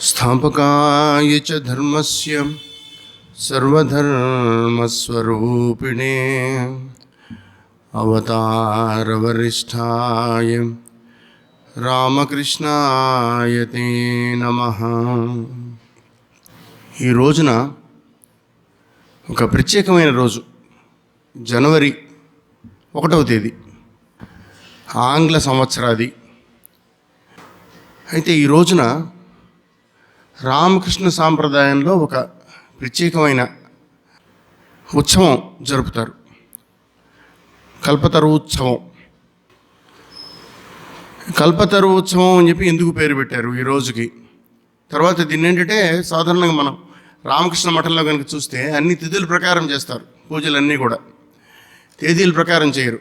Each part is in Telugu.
स्थापकाय च धर्मस्य सर्वधर्मस्वरूपिणे अवतारवरिष्ठाय రామకృష్ణాయ తే నమ ఈ రోజున ఒక ప్రత్యేకమైన రోజు జనవరి ఒకటవ తేదీ ఆంగ్ల సంవత్సరాది అయితే ఈ రోజున రామకృష్ణ సాంప్రదాయంలో ఒక ప్రత్యేకమైన ఉత్సవం జరుపుతారు. కల్పతరు ఉత్సవం. కల్పతరు ఉత్సవం అని చెప్పి ఎందుకు పేరు పెట్టారు ఈ రోజుకి? తర్వాత దీన్ని ఏంటంటే సాధారణంగా మనం రామకృష్ణ మఠంలో కనుక చూస్తే అన్ని తిథుల ప్రకారం చేస్తారు పూజలన్నీ కూడా. తేదీల ప్రకారం చేయరు.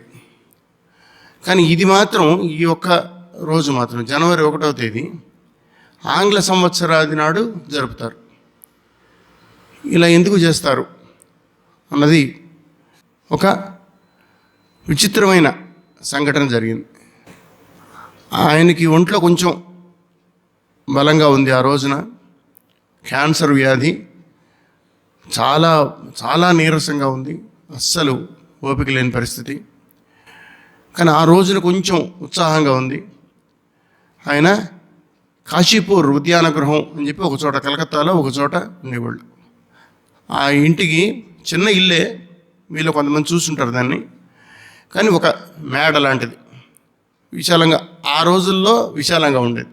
కానీ ఇది మాత్రం ఈ ఒక్క రోజు మాత్రం జనవరి ఒకటవ తేదీ. ఆంగ్ల సంవత్సరాది నాడు జరుపుతారు. ఇలా ఎందుకు చేస్తారు? అన్నది ఒక విచిత్రమైన సంఘటన జరిగింది. ఆయనకి ఒంట్లో కొంచెం బలంగా ఉంది ఆ రోజున. క్యాన్సర్ వ్యాధి చాలా చాలా నీరసంగా ఉంది. అస్సలు ఓపిక లేని పరిస్థితి. కానీ ఆ రోజున కొంచెం ఉత్సాహంగా ఉంది. ఆయన కాశీపూర్ ఉద్యాన గృహం అని చెప్పి ఒక చోట కలకత్తాలో ఒక చోట ఉండేవాళ్ళు. ఆ ఇంటికి చిన్న ఇల్లే వీళ్ళు కొంతమంది చూసుంటారు దాన్ని. కానీ ఒక మేడ లాంటిది. విశాలంగా ఆ రోజుల్లో విశాలంగా ఉండేది.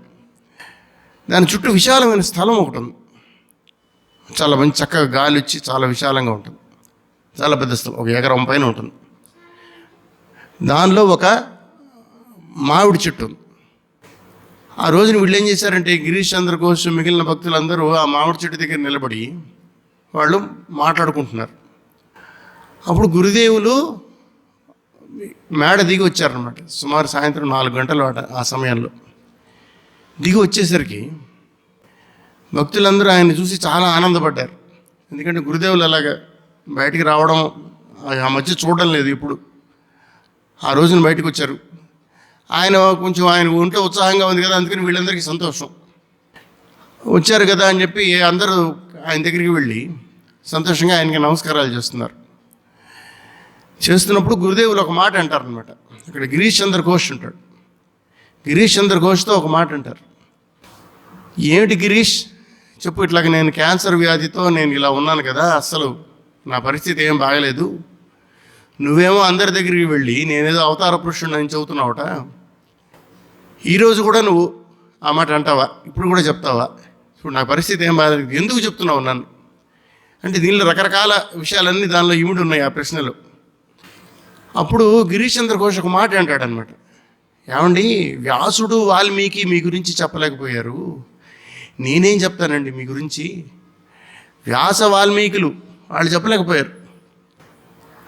దాని చుట్టూ విశాలమైన స్థలం ఒకటి ఉంది. చాలా మంచి చక్కగా గాలి వచ్చి చాలా విశాలంగా ఉంటుంది. చాలా పెద్ద స్థలం ఒక ఎకరం పైన ఉంటుంది. దానిలో ఒక మామిడి చెట్టు ఉంది. ఆ రోజున వీళ్ళు ఏం చేశారంటే గిరీష్ చంద్ర ఘోష్ మిగిలిన భక్తులందరూ ఆ మామిడి చెట్టు దగ్గర నిలబడి వాళ్ళు మాట్లాడుకుంటున్నారు. అప్పుడు గురుదేవులు మేడ దిగి వచ్చారనమాట సుమారు సాయంత్రం నాలుగు గంటలు ఆట ఆ సమయంలో. దిగి వచ్చేసరికి భక్తులందరూ ఆయన చూసి చాలా ఆనందపడ్డారు. ఎందుకంటే గురుదేవులు అలాగ బయటికి రావడం ఆ మధ్య చూడడం లేదు ఇప్పుడు. ఆ రోజున బయటకు వచ్చారు. ఆయన కొంచెం ఆయన ఉంటే ఉత్సాహంగా ఉంది కదా అందుకని వీళ్ళందరికీ సంతోషం. వచ్చారు కదా అని చెప్పి అందరూ ఆయన దగ్గరికి వెళ్ళి సంతోషంగా ఆయనకి నమస్కారాలు చేస్తున్నారు. చేస్తున్నప్పుడు గురుదేవులు ఒక మాట అంటారు అనమాట ఇక్కడ గిరీష్ చంద్ర ఘోష్ ఉంటాడు. గిరీష్ చంద్ర ఘోష్తో ఒక మాట అంటారు. ఏమిటి గిరీష్? చెప్పు ఇట్లాగ నేను క్యాన్సర్ వ్యాధితో నేను ఇలా ఉన్నాను కదా అస్సలు నా పరిస్థితి ఏం బాగలేదు. నువ్వేమో అందరి దగ్గరికి వెళ్ళి నేనేదో అవతార పురుషుడు అని చెబుతున్నావుట. ఈరోజు కూడా నువ్వు ఆ మాట అంటావా? ఇప్పుడు కూడా చెప్తావా? ఇప్పుడు నా పరిస్థితి ఏం బాధ ఎందుకు చెప్తున్నావు నన్ను? అంటే దీనిలో రకరకాల విషయాలన్నీ దానిలో ఇమిడి ఉన్నాయి ఆ ప్రశ్నలో. అప్పుడు గిరీష్ చంద్ర ఒక మాట అంటాడనమాట ఏమండి వ్యాసుడు వాల్మీకి మీ గురించి చెప్పలేకపోయారు. నేనేం చెప్తానండి మీ గురించి? వ్యాస వాల్మీకులు వాళ్ళు చెప్పలేకపోయారు.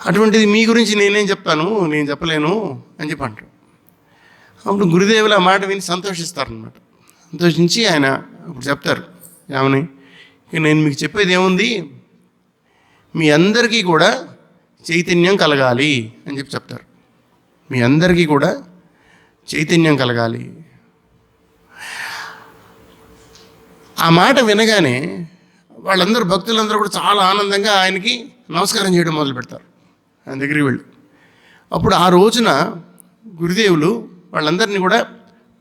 అటువంటిది మీ గురించి నేనేం చెప్తాను? నేను చెప్పలేను అని చెప్పి అంటాడు. అప్పుడు గురుదేవులు ఆ మాట విని సంతోషిస్తారనమాట సంతోషించి ఆయన అప్పుడు చెప్తారు ఏమని? నేను మీకు చెప్పేది ఏముంది? మీ అందరికీ కూడా చైతన్యం కలగాలి అని చెప్పి చెప్తారు. మీ అందరికీ కూడా చైతన్యం కలగాలి. ఆ మాట వినగానే వాళ్ళందరూ భక్తులందరూ కూడా చాలా ఆనందంగా ఆయనకి నమస్కారం చేయడం మొదలు పెడతారు ఆయన దగ్గరికి వెళ్ళి. అప్పుడు ఆ రోజున గురుదేవులు వాళ్ళందరినీ కూడా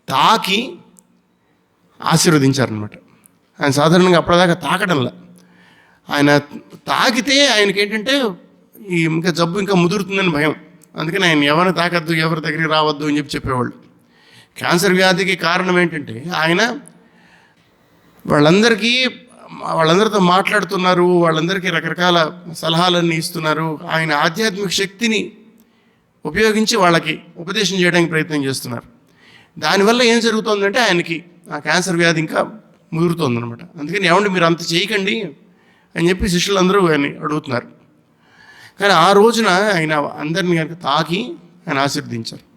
తాకి ఆశీర్వదించారనమాట ఆయన సాధారణంగా అప్పటిదాకా తాకడంలా. ఆయన తాకితే ఆయనకి ఏంటంటే ఈ ఇంకా జబ్బు ఇంకా ముదురుతుందని భయం. అందుకని ఆయన ఎవరిని తాకద్దు ఎవరి దగ్గరికి రావద్దు అని చెప్పి చెప్పేవాళ్ళు. క్యాన్సర్ వ్యాధికి కారణం ఏంటంటే ఆయన వాళ్ళందరికీ వాళ్ళందరితో మాట్లాడుతున్నారు వాళ్ళందరికీ రకరకాల సలహాలన్నీ ఇస్తున్నారు. ఆయన ఆధ్యాత్మిక శక్తిని ఉపయోగించి వాళ్ళకి ఉపదేశం చేయడానికి ప్రయత్నం చేస్తున్నారు. దానివల్ల ఏం జరుగుతుందంటే ఆయనకి ఆ క్యాన్సర్ వ్యాధి ఇంకా ముదురుతోందనమాట అందుకని ఏమండి మీరు అంత చేయకండి అని చెప్పి శిష్యులందరూ ఆయన అడుగుతున్నారు. కానీ ఆ రోజున ఆయన అందరిని కనుక తాకి ఆయన ఆశీర్వదించారు.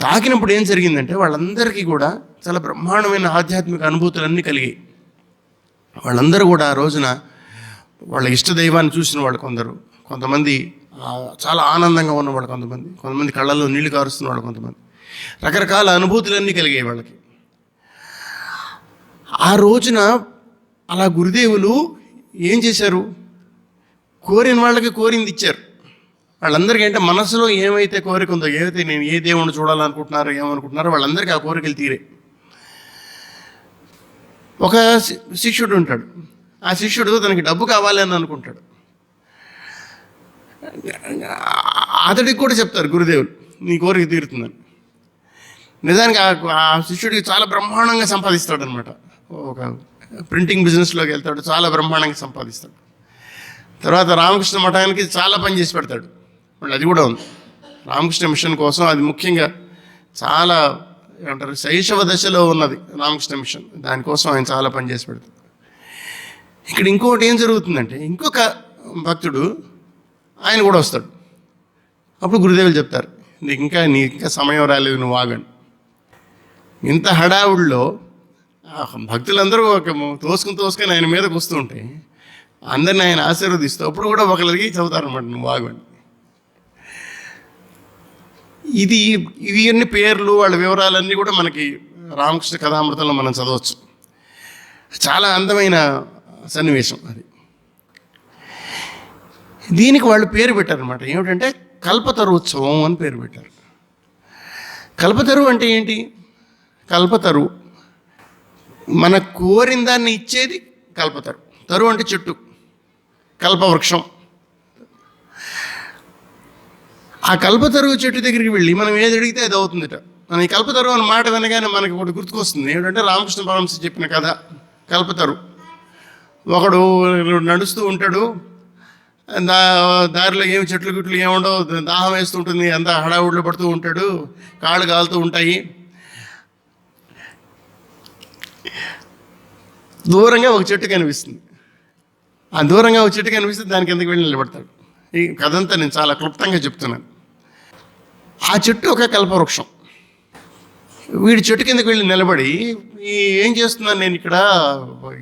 తాకినప్పుడు ఏం జరిగిందంటే వాళ్ళందరికీ కూడా చాలా బ్రహ్మాండమైన ఆధ్యాత్మిక అనుభూతులన్నీ కలిగాయి. వాళ్ళందరూ కూడా ఆ రోజున వాళ్ళ ఇష్ట దైవాన్ని చూసిన వాళ్ళు కొందరు. కొంతమంది చాలా ఆనందంగా ఉన్నవాళ్ళు కొంతమంది. కొంతమంది కళ్ళల్లో నీళ్ళు కారుస్తున్న వాళ్ళు కొంతమంది. రకరకాల అనుభూతులన్నీ కలిగాయి వాళ్ళకి. ఆ రోజున అలా గురుదేవులు ఏం చేశారు? కోరిన వాళ్ళకి కోరింది ఇచ్చారు. వాళ్ళందరికీ అంటే మనసులో ఏమైతే కోరిక ఉందో ఏదైతే నేను ఏ దేవుణ్ణి చూడాలనుకుంటున్నారో ఏమనుకుంటున్నారో వాళ్ళందరికీ ఆ కోరికలు తీరే. ఒక శిష్యుడు ఉంటాడు. ఆ శిష్యుడు తనకి డబ్బు కావాలి అని అనుకుంటాడు. అతడికి కూడా చెప్తారు గురుదేవులు నీ కోరిక తీరుతుందని. నిజానికి ఆ- శిష్యుడికి చాలా బ్రహ్మాండంగా సంపాదిస్తాడు అనమాట ఒక ప్రింటింగ్ బిజినెస్లోకి వెళ్తాడు చాలా బ్రహ్మాండంగా సంపాదిస్తాడు. తర్వాత రామకృష్ణ మఠానికి చాలా పని చేసి పెడతాడు. మళ్ళీ అది కూడా ఉంది. రామకృష్ణ మిషన్ కోసం అది ముఖ్యంగా చాలా ఏమంటారు శైశవ దశలో ఉన్నది రామకృష్ణ మిషన్. దానికోసం ఆయన చాలా పని చేసి పెడతాడు. ఇక్కడ ఇంకొకటి ఏం జరుగుతుందంటే ఇంకొక భక్తుడు ఆయన కూడా వస్తాడు. అప్పుడు గురుదేవులు చెప్తారు నీకు ఇంకా నీ ఇంకా సమయం రాలేదు నువ్వు ఆగండి. ఇంత హడావుడిలో భక్తులందరూ ఒక తోసుకుని తోసుకొని ఆయన మీదకు వస్తూ అందరిని ఆయన ఆశీర్వదిస్తూ అప్పుడు కూడా ఒకరికి చదువుతారనమాట నువ్వు ఆగండి. ఇది ఇవి అన్ని పేర్లు వాళ్ళ వివరాలన్నీ కూడా మనకి రామకృష్ణ కథామృతంలో మనం చదవచ్చు. చాలా అందమైన సన్నివేశం అది. దీనికి వాళ్ళు పేరు పెట్టారనమాట ఏమిటంటే కల్పతరు ఉత్సవం అని పేరు పెట్టారు. కల్పతరు అంటే ఏంటి? కల్పతరు మన కోరిన దాన్ని ఇచ్చేది కల్పతరు తరు అంటే చెట్టు. కల్పవృక్షం. ఆ కల్పతరువు చెట్టు దగ్గరికి వెళ్ళి మనం ఏది అడిగితే అది అవుతుందిట. మన ఈ కల్పతరువు అన్న మాట వినగానే మనకి ఒకటి గుర్తుకొస్తుంది. ఏంటంటే రామకృష్ణ పరమశ చెప్పిన కథ. కల్పతరు ఒకడు నడుస్తూ ఉంటాడు. దారిలో ఏమి చెట్లు గుట్లు ఏముండవు దాహం వేస్తుంటుంది. అంతా హడావుడిలో పడుతూ ఉంటాడు. కాళ్ళు కాలుతూ ఉంటాయి. దూరంగా ఒక చెట్టు కనిపిస్తుంది. ఆ దూరంగా ఒక చెట్టు కనిపిస్తే దాని కిందకి వెళ్ళి నిలబడతాడు? ఈ కథ అంతా నేను చాలా క్లుప్తంగా చెప్తున్నాను. ఆ చెట్టు ఒక కల్పవృక్షం. వీడి చెట్టు కిందకి వెళ్ళి నిలబడి ఈ ఏం చేస్తున్నాను నేను ఇక్కడ?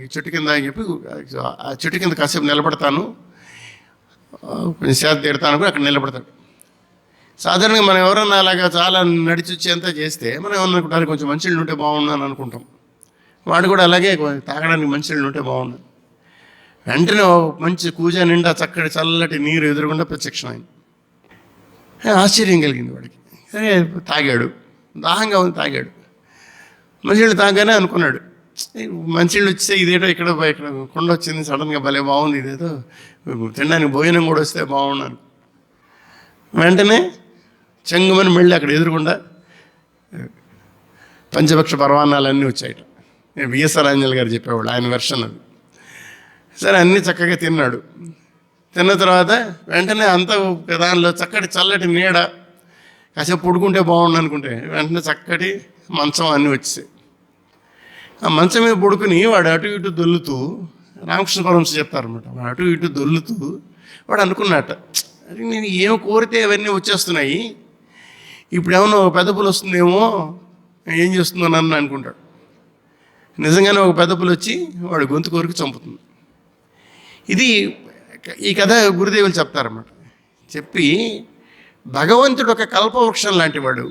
ఈ చెట్టు కింద అని చెప్పి ఆ చెట్టు కింద కాసేపు నిలబడతాను. సేద తీరుతాను కూడా అక్కడ నిలబడతాడు. సాధారణంగా మనం ఎవరన్నా అలాగా చాలా నడిచి వచ్చేంత చేస్తే మనం ఏమనుకుంటారు కొంచెం మంచిళ్ళు ఉంటే బాగుందని అనుకుంటాం. వాడు కూడా అలాగే తాగడానికి మంచిళ్ళు ఉంటే బాగుండు. వెంటనే మంచి కూజ నిండా చక్కటి చల్లటి నీరు ఎదురుకుండా ప్రత్యక్షం అయింది ఆశ్చర్యం కలిగింది వాడికి. సరే తాగాడు. దాహంగా ఉంది తాగాడు. మంచినీళ్ళు తాగానే అనుకున్నాడు. మంచినీళ్ళు వచ్చే ఇదేటో ఇక్కడ ఇక్కడ కొండ వచ్చింది సడన్గా భలే బాగుంది ఇదేదో. తినడానికి భోజనం కూడా వస్తే బాగున్నాను. వెంటనే చెంగుమని మళ్ళీ అక్కడ ఎదురుకుండా పంచపక్ష పర్వాణాలన్నీ వచ్చాయట విఎస్ఆర్ ఆంజల్ గారు చెప్పేవాడు ఆయన వెర్షన్ అది. సరే అన్నీ చక్కగా తిన్నాడు. తిన్న తర్వాత వెంటనే అంత దానిలో చక్కటి చల్లటి నీడ కాసేపు పడుకుంటే బాగుండు అనుకుంటే వెంటనే చక్కటి మంచం అన్నీ వచ్చాయి ఆ మంచం మీద పడుకుని వాడు అటు ఇటు దొల్లుతూ రామకృష్ణ పరమశ చెప్తారనమాట వాడు అటు ఇటు దొల్లుతూ వాడు అనుకున్నట్ట "అరే, నేను ఏం కోరితే అవన్నీ వచ్చేస్తున్నాయి. ఇప్పుడు ఏమన్నా ఒక పెద్ద పులు వస్తుందేమో ఏం చేస్తుందో నన్ను అనుకుంటాడు. నిజంగానే ఒక పెద్ద పులు వచ్చి వాడు గొంతు కోరిక చంపుతుంది. ఇది ఈ కథ గురుదేవులు చెప్తారన్నమాట. చెప్పి భగవంతుడు ఒక కల్పవృక్షం లాంటి వాడు.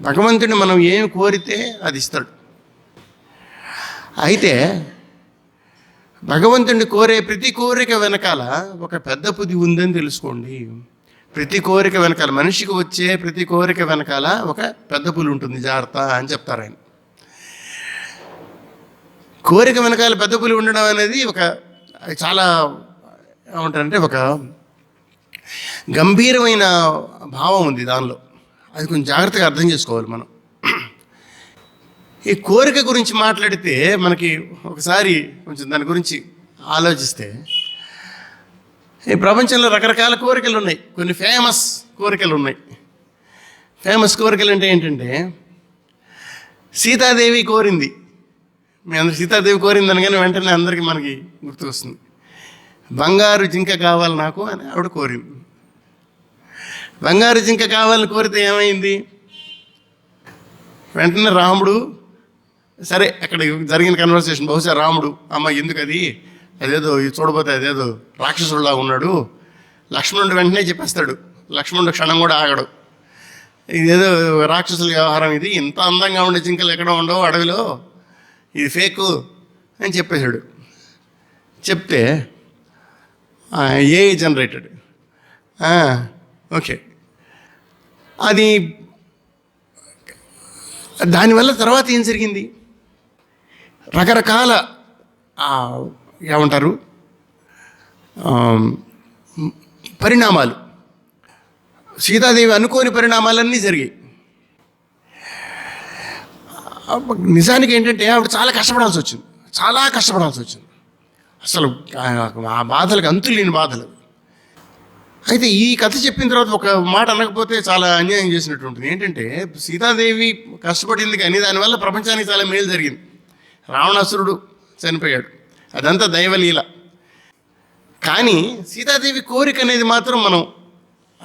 భగవంతుడిని మనం ఏం కోరితే అది ఇస్తాడు. అయితే భగవంతుడిని కోరే ప్రతి కోరిక వెనకాల ఒక పెద్ద పుది ఉందని తెలుసుకోండి. ప్రతి కోరిక వెనకాల మనిషికి వచ్చే ప్రతి కోరిక వెనకాల ఒక పెద్ద పులి ఉంటుంది. జాగ్రత్త అని చెప్తారు ఆయన. కోరిక వెనకాల పెద్ద పులి ఉండడం అనేది ఒక అది చాలా ఏమంటారంటే ఒక గంభీరమైన భావం ఉంది దానిలో. అది కొంచెం జాగ్రత్తగా అర్థం చేసుకోవాలి మనం. ఈ కోరిక గురించి మాట్లాడితే మనకి ఒకసారి కొంచెం దాని గురించి ఆలోచిస్తే ఈ ప్రపంచంలో రకరకాల కోరికలు ఉన్నాయి. కొన్ని ఫేమస్ కోరికలు ఉన్నాయి. ఫేమస్ కోరికలు అంటే ఏంటంటే సీతాదేవి కోరింది. మీ అందరు సీతాదేవి కోరింది అనగానే వెంటనే అందరికీ మనకి గుర్తుకొస్తుంది. బంగారు జింక కావాలి నాకు అని ఆవిడ కోరింది. బంగారు జింక కావాలని కోరితే ఏమైంది? వెంటనే రాముడు సరే అక్కడ జరిగిన కన్వర్సేషన్ బహుశా రాముడు అమ్మ ఎందుకు అది అదేదో ఇది చూడబోతే అదేదో రాక్షసుడిలా ఉన్నాడు. లక్ష్మణుడు వెంటనే చెప్పేస్తాడు. లక్ష్మణుడు క్షణం కూడా ఆగడు. ఇదేదో రాక్షసుల వ్యవహారం ఇది. ఇంత అందంగా ఉండే జింకలు ఎక్కడ ఉండవు అడవిలో. ఇది ఫేకు అని చెప్పేశాడు. చెప్తే ఏ జనరేటెడ్ ఓకే. అది దానివల్ల తర్వాత ఏం జరిగింది? రకరకాల ఏమంటారు పరిణామాలు. సీతాదేవి అనుకోని పరిణామాలన్నీ జరిగాయి. నిజానికి ఏంటంటే ఆవిడ చాలా కష్టపడాల్సి వచ్చింది. చాలా కష్టపడాల్సి వచ్చింది. అసలు ఆ- ఆ బాధలకు అంతులేని బాధలు. అయితే ఈ కథ చెప్పిన తర్వాత ఒక మాట అనకపోతే చాలా అన్యాయం చేసినట్టు ఉంటుంది. ఏంటంటే సీతాదేవి కష్టపడింది కానీ దానివల్ల ప్రపంచానికి చాలా మేలు జరిగింది. రావణాసురుడు చనిపోయాడు. అదంతా దైవలీల. కానీ సీతాదేవి కోరిక అనేది మాత్రం మనం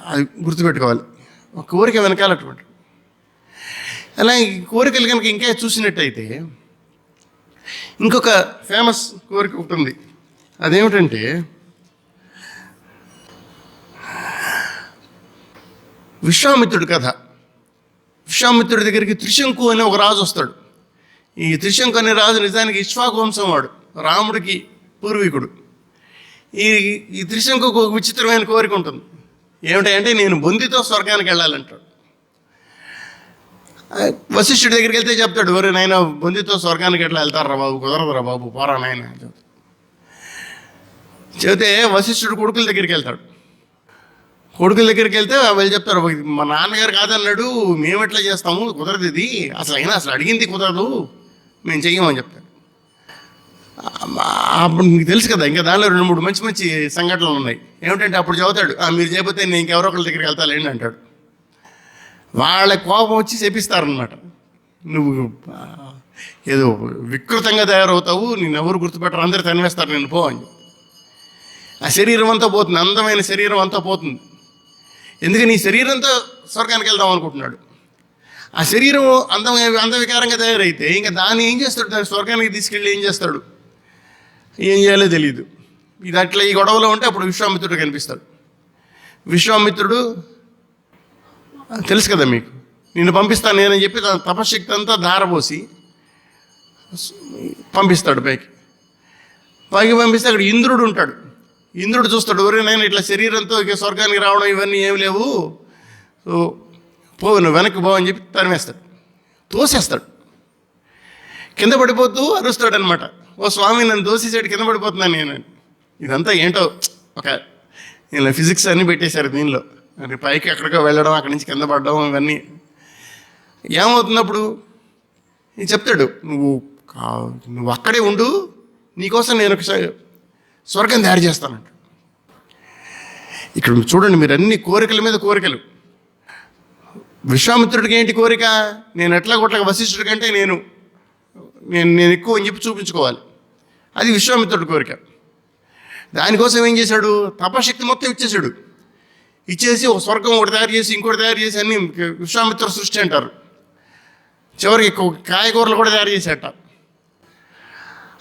అది గుర్తుపెట్టుకోవాలి. ఒక కోరిక వెనకాల అటువంటి. అలా ఈ కోరికలు కనుక ఇంకా చూసినట్టయితే ఇంకొక ఫేమస్ కోరిక ఒకటి ఉంది. అదేమిటంటే విశ్వామిత్రుడి కథ. విశ్వామిత్రుడి దగ్గరికి త్రిశంకు అనే ఒక రాజు వస్తాడు. ఈ త్రిశంకుని రాజు నిజానికి ఇష్వాకు వంశం వాడు రాముడికి పూర్వీకుడు. ఈ ఈ త్రిశంకుకు ఒక విచిత్రమైన కోరిక ఉంటుంది. ఏమిటంటే నేను బొందితో స్వర్గానికి వెళ్ళాలంటాడు. వశిష్ఠుడి దగ్గరికి వెళ్తే చెప్తాడు ఒరే నాయన బొందితో స్వర్గానికి ఎట్లా వెళ్తారా బాబు? కుదరదురా బాబు పోరా నాయన చెబితే వశిష్ఠుడు కొడుకుల దగ్గరికి వెళ్తాడు. కొడుకుల దగ్గరికి వెళ్తే వాళ్ళు చెప్తారు మా నాన్నగారు కాదన్నాడు మేము ఎట్లా చేస్తాము? కుదరదు ఇది. అసలు అయినా అసలు అడిగింది కుదరదు. మేము చెయ్యమని చెప్తాడు అప్పుడు మీకు తెలుసు కదా ఇంకా దానిలో రెండు మూడు మంచి మంచి సంఘటనలు ఉన్నాయి. ఏమిటంటే అప్పుడు చదువుతాడు "ఆ, మీరు చేయకపోతే నేను ఇంకెవరో ఒకరి దగ్గరికి వెళ్తాలేండి అంటాడు. వాళ్ళ కోపం వచ్చి చెప్పిస్తారనమాట నువ్వు ఏదో వికృతంగా తయారవుతావు నేను ఎవరు గుర్తుపెట్టరు అందరు తనివేస్తారు నేను పో అని ఆ శరీరం అంతా పోతుంది అందమైన శరీరం అంతా పోతుంది. ఎందుకని ఈ శరీరంతో స్వర్గానికి వెళ్దాం అనుకుంటున్నాడు? ఆ శరీరం అందం అందవికారంగా తయారైతే ఇంకా దాన్ని ఏం చేస్తాడు? దాన్ని స్వర్గానికి తీసుకెళ్ళి ఏం చేస్తాడు? ఏం చేయాలో తెలియదు ఇది అట్లా ఈ గొడవలో ఉంటే అప్పుడు విశ్వామిత్రుడు కనిపిస్తాడు. విశ్వామిత్రుడు తెలుసు కదా మీకు నిన్ను పంపిస్తాను నేనని చెప్పి తన తపశక్తి అంతా ధారపోసి పంపిస్తాడు పైకి. పైకి పంపిస్తే అక్కడ ఇంద్రుడు ఉంటాడు. ఇంద్రుడు చూస్తాడు ఎవరైనా ఇట్లా శరీరంతో ఇక స్వర్గానికి రావడం ఇవన్నీ ఏమి లేవు. సో పో నువ్వు వెనక్కి పో అని చెప్పి తరిమేస్తాడు. తోసేస్తాడు. కింద పడిపోతూ అరుస్తాడు అనమాట ఓ స్వామి నన్ను దోసేసాడు కింద పడిపోతున్నాను నేను. ఇదంతా ఏంటో ఒక ఇలా ఫిజిక్స్ అన్నీ పెట్టేశారు దీనిలో. పైకి ఎక్కడికో వెళ్ళడం అక్కడి నుంచి కింద పడడం ఇవన్నీ. ఏమవుతున్నప్పుడు నేను చెప్తాడు నువ్వు కా- నువ్వు అక్కడే ఉండు నీకోసం నేను ఒకసారి స్వర్గం తయారు చేస్తానంట ఇక్కడ చూడండి మీరు అన్ని కోరికల మీద కోరికలు. విశ్వామిత్రుడికి ఏంటి కోరిక? నేను ఎట్లా కొట్ల వశిష్ఠుడి కంటే నేను నేను నేను ఎక్కువ అని చెప్పి చూపించుకోవాలి. అది విశ్వామిత్రుడి కోరిక. దానికోసం ఏం చేశాడు? తపశక్తి మొత్తం ఇచ్చేశాడు. ఇచ్చేసి ఒక స్వర్గం ఒకటి తయారు చేసి ఇంకోటి తయారు చేసి అన్ని విశ్వామిత్ర సృష్టి అంటారు. చివరికి కాయగూరలు కూడా తయారు చేసేట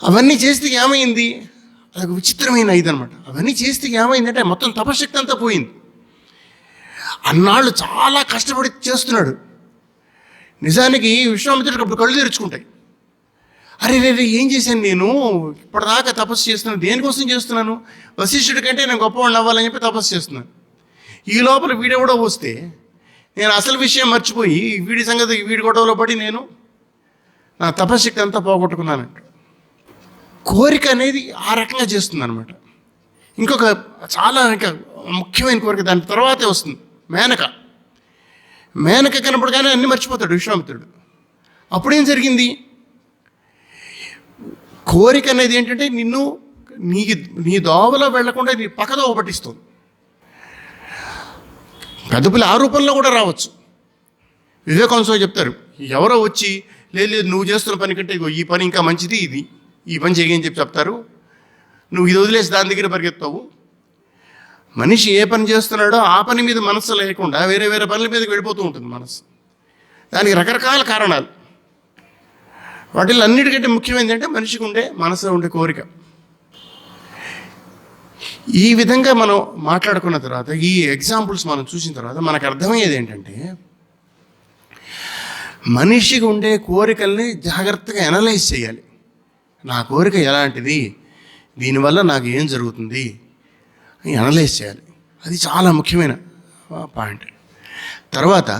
అవన్నీ చేస్తే ఏమైంది? అదొక విచిత్రమైన ఇదనమాట అవన్నీ చేస్తే ఏమైందంటే మొత్తం తపశక్తి అంతా పోయింది. అన్నాళ్ళు చాలా కష్టపడి చేస్తున్నాడు. నిజానికి విశ్వామిత్రుడికి అప్పుడు కళ్ళు తెరుచుకుంటాయి. అరే రే రే, ఏం చేశాను నేను? ఇప్పటిదాకా తపస్సు చేస్తున్నాను. దేనికోసం చేస్తున్నాను? వశిష్ఠుడి కంటే నేను గొప్పవాళ్ళు అవ్వాలని చెప్పి తపస్సు చేస్తున్నాను. ఈ లోపల వీడెవడో వస్తే నేను అసలు విషయం మర్చిపోయి వీడి సంగతి వీడి గొడవలో పడి నేను నా తపశక్తి అంతా పోగొట్టుకున్నానంట కోరిక అనేది ఆ రకంగా చేస్తుంది అనమాట ఇంకొక చాలా ఇంకా ముఖ్యమైన కోరిక దాని తర్వాతే వస్తుంది. మేనక. మేనక కనపడగానే అన్ని మర్చిపోతాడు విశ్వామిత్రుడు అప్పుడేం జరిగింది? కోరిక అనేది ఏంటంటే నిన్ను నీ నీ దోవలో వెళ్ళకుండా నీ పక్కదోవ పట్టిస్తుంది. కదుపులు ఆ రూపంలో కూడా రావచ్చు. వివేకాంశం చెప్తారు ఎవరో వచ్చి లేదు లేదు నువ్వు చేస్తున్న పని కంటే ఇగో ఈ పని ఇంకా మంచిది ఇది ఈ పని చేయని చెప్పి చెప్తారు. నువ్వు ఇది వదిలేసి దాని దగ్గర పరిగెత్తావు మనిషి ఏ పని చేస్తున్నాడో ఆ పని మీద మనస్సు లేకుండా వేరే వేరే పనుల మీదకి వెళ్ళిపోతూ ఉంటుంది మనస్సు. దానికి రకరకాల కారణాలు. వాటిల్లో అన్నిటికంటే ముఖ్యమైనది అంటే మనిషికి ఉండే మనసులో ఉండే కోరిక. ఈ విధంగా మనం మాట్లాడుకున్న తర్వాత ఈ ఎగ్జాంపుల్స్ మనం చూసిన తర్వాత మనకు అర్థమయ్యేది ఏంటంటే మనిషికి ఉండే కోరికల్ని జాగ్రత్తగా అనలైజ్ చేయాలి. నా కోరిక ఎలాంటిది? దీనివల్ల నాకు ఏం జరుగుతుంది? అనలైజ్ చేయాలి. అది చాలా ముఖ్యమైన పాయింట్ తర్వాత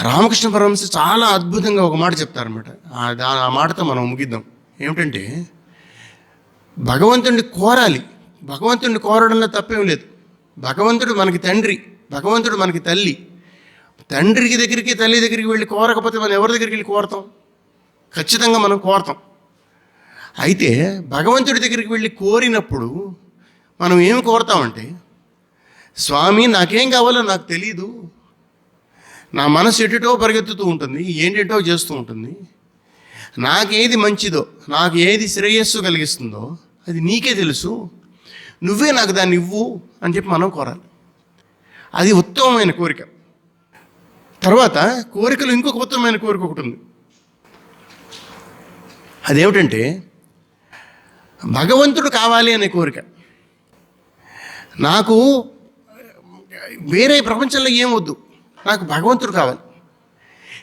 రామకృష్ణ పరమహంస చాలా అద్భుతంగా ఒక మాట చెప్తారనమాట ఆ ఆ మాటతో మనం ముగిద్దాం. ఏమిటంటే భగవంతుడిని కోరాలి. భగవంతుడిని కోరడంలో తప్పేం లేదు. భగవంతుడు మనకి తండ్రి భగవంతుడు మనకి తల్లి. తండ్రికి దగ్గరికి తల్లి దగ్గరికి వెళ్ళి కోరకపోతే మనం ఎవరి దగ్గరికి వెళ్ళి కోరతాం? ఖచ్చితంగా మనం కోరతాం. అయితే భగవంతుడి దగ్గరికి వెళ్ళి కోరినప్పుడు మనం ఏం కోరతామంటే స్వామి నాకేం కావాలో నాకు తెలియదు నా మనసు ఎటుటో పరిగెత్తుతూ ఉంటుంది ఏంటేటో చేస్తూ ఉంటుంది. నాకేది మంచిదో నాకు ఏది శ్రేయస్సు కలిగిస్తుందో అది నీకే తెలుసు. నువ్వే నాకు దాన్ని ఇవ్వు అని చెప్పి మనం కోరాలి. అది ఉత్తమమైన కోరిక. తర్వాత కోరికలు ఇంకొక ఉత్తమమైన కోరిక ఒకటి ఉంది. అదేమిటంటే భగవంతుడు కావాలి అనే కోరిక. నాకు వేరే ప్రపంచంలో ఏం వద్దు. నాకు భగవంతుడు కావాలి.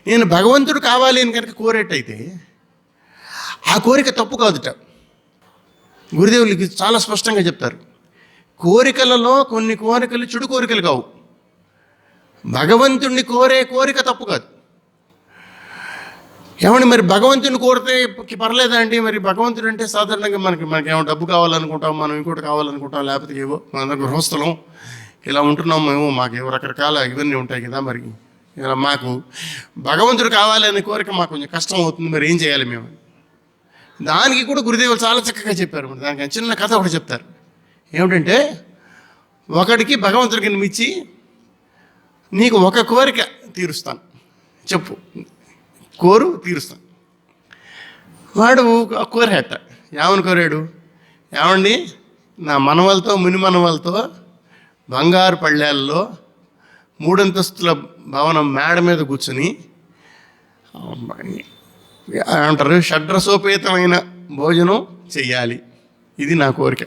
నేను భగవంతుడు కావాలి అని కనుక కోరేటైతే ఆ కోరిక తప్పు కాదుట. గురుదేవులకి చాలా స్పష్టంగా చెప్తారు. కోరికలలో కొన్ని కోరికలు చెడు కోరికలు కావు. భగవంతుణ్ణి కోరే కోరిక తప్పు కాదు. ఏమండి మరి భగవంతుని కోరితే పర్లేదండి. మరి భగవంతుడు అంటే సాధారణంగా మనకి మనకి ఏమో డబ్బు కావాలనుకుంటాం మనం ఇంకోటి కావాలనుకుంటాం లేకపోతే ఏవో మన గృహస్థలం ఇలా ఉంటున్నాం మేము మాకేవో రకరకాల ఇవన్నీ ఉంటాయి కదా మరి. ఇలా మాకు భగవంతుడు కావాలనే కోరిక మాకు కొంచెం కష్టం అవుతుంది మరి ఏం చేయాలి మేము? దానికి కూడా గురుదేవులు చాలా చక్కగా చెప్పారు మరి. దానికి చిన్న కథ ఒకటి చెప్తారు. ఏమిటంటే ఒకడికి భగవంతుడికి ఇచ్చి నీకు ఒక కోరిక తీరుస్తాను. చెప్పు. కోరు తీరుస్తాను వాడు కోరాట ఏమని కోరాడు? ఏమండి నా మనవలతో ముని మనవలతో బంగారు పళ్ళేల్లో మూడంతస్తుల భవనం మేడ మీద కూర్చుని అంటారు షడ్రసోపేతమైన భోజనం చెయ్యాలి. ఇది నా కోరిక.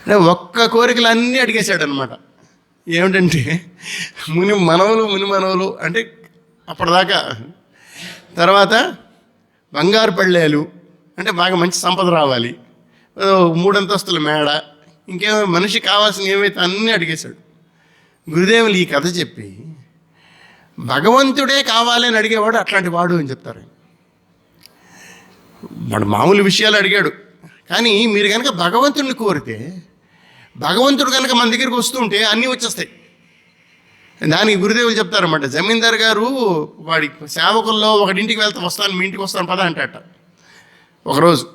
అంటే ఒక్క కోరికలు అన్నీ అడిగేశాడనమాట ఏమిటంటే ముని మనవలు ముని మనవలు అంటే అప్పటిదాకా. తర్వాత బంగారు పళ్ళేలు అంటే బాగా మంచి సంపద రావాలి. మూడంతస్తుల మేడ ఇంకేమో మనిషి కావాల్సిన ఏమైతే అన్నీ అడిగేశాడు. గురుదేవులు ఈ కథ చెప్పి భగవంతుడే కావాలని అడిగేవాడు అట్లాంటి వాడు అని చెప్తారు వాడు మామూలు విషయాలు అడిగాడు. కానీ మీరు కనుక భగవంతుడిని కోరితే భగవంతుడు కనుక మన దగ్గరికి వస్తుంటే అన్నీ వచ్చేస్తాయి. దానికి గురుదేవులు చెప్తారన్నమాట జమీందార్ గారు వాడి సేవకుల్లో ఒకడింటికి వెళ్తే వస్తాను మీ ఇంటికి వస్తాను పద అంటాట ఒకరోజు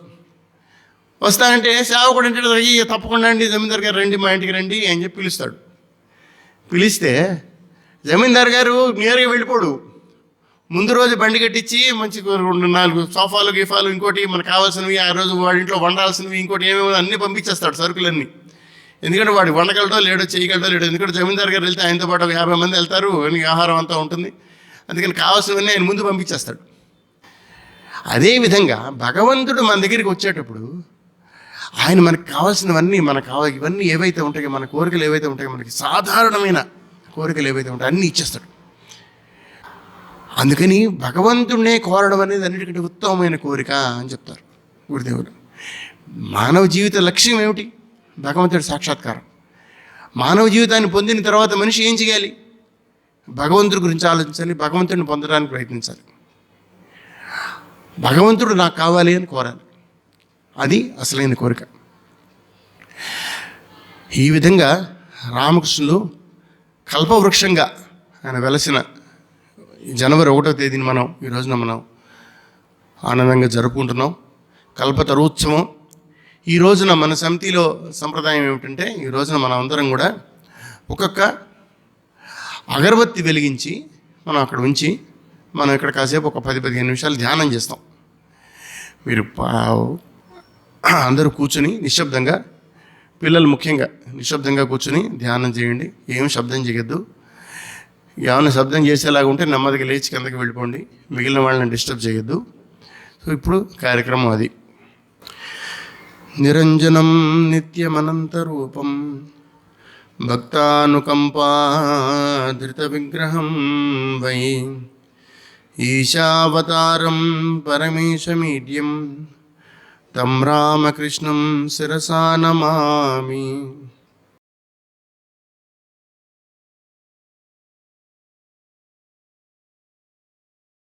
వస్తానంటే సేవకుడు అంటే "అయ్యి, తప్పకుండా అండి జమీందార్ గారు రండి మా ఇంటికి రండి అని చెప్పి పిలుస్తాడు. పిలిస్తే జమీందార్ గారు నేరుగా వెళ్ళిపోడు. ముందు రోజు బండి కట్టించి మంచి రెండు నాలుగు సోఫాలు గీఫాలు ఇంకోటి మనకు కావాల్సినవి ఆ రోజు వాడి ఇంట్లో వండాల్సినవి ఇంకోటి ఏమేమో అన్నీ పంపించేస్తాడు సరుకులన్నీ. ఎందుకంటే వాడు వండగలడో లేడో చేయగలడో లేడో. ఎందుకంటే జమీందార్ గారు వెళ్తే ఆయనతో పాటు యాభై మంది వెళ్తారు ఆయనకి ఆహారం అంతా ఉంటుంది. అందుకని కావాల్సినవన్నీ ఆయన ముందు పంపించేస్తాడు. అదేవిధంగా భగవంతుడు మన దగ్గరికి వచ్చేటప్పుడు ఆయన మనకు కావాల్సినవన్నీ మనకు కావ ఇవన్నీ ఏవైతే ఉంటాయో మన కోరికలు ఏవైతే ఉంటాయో మనకి సాధారణమైన కోరికలు ఏవైతే ఉంటాయో అన్నీ ఇచ్చేస్తాడు. అందుకని భగవంతుడినే కోరడం అనేది అన్నిటికంటే ఉత్తమమైన కోరిక అని చెప్తారు గురుదేవులు. మానవ జీవిత లక్ష్యం ఏమిటి? భగవంతుడి సాక్షాత్కారం. మానవ జీవితాన్ని పొందిన తర్వాత మనిషి ఏం చేయాలి? భగవంతుడి గురించి ఆలోచించాలి భగవంతుడిని పొందడానికి ప్రయత్నించాలి. భగవంతుడు నాకు కావాలి అని కోరాలి. అది అసలైన కోరిక. ఈ విధంగా రామకృష్ణులు కల్పవృక్షంగా ఆయన వెలసిన జనవరి ఒకటో తేదీని మనం ఈ రోజున మనం ఆనందంగా జరుపుకుంటున్నాం. కల్పతరోత్సవం ఈ రోజున మన సమితిలో సంప్రదాయం ఏమిటంటే ఈ రోజున మనం అందరం కూడా ఒక్కొక్క అగరబత్తి వెలిగించి మనం అక్కడ ఉంచి మనం ఇక్కడ కాసేపు ఒక పది పదిహేను నిమిషాలు ధ్యానం చేస్తాం. మీరు అందరూ కూర్చుని నిశ్శబ్దంగా పిల్లలు ముఖ్యంగా నిశ్శబ్దంగా కూర్చుని ధ్యానం చేయండి. ఏం శబ్దం చేయొద్దు. ఏమైనా శబ్దం చేసేలాగా ఉంటే నెమ్మదిగా లేచి కిందకి వెళ్ళిపోండి. మిగిలిన వాళ్ళని డిస్టర్బ్ చేయొద్దు. సో ఇప్పుడు కార్యక్రమం అది. निरञ्जनं नित्यमनन्तरूपं भक्तानुकम्पाधृतविग्रहं वै ईशावतारं परमेशमीड्यं तं रामकृष्णं शिरसा नमामि।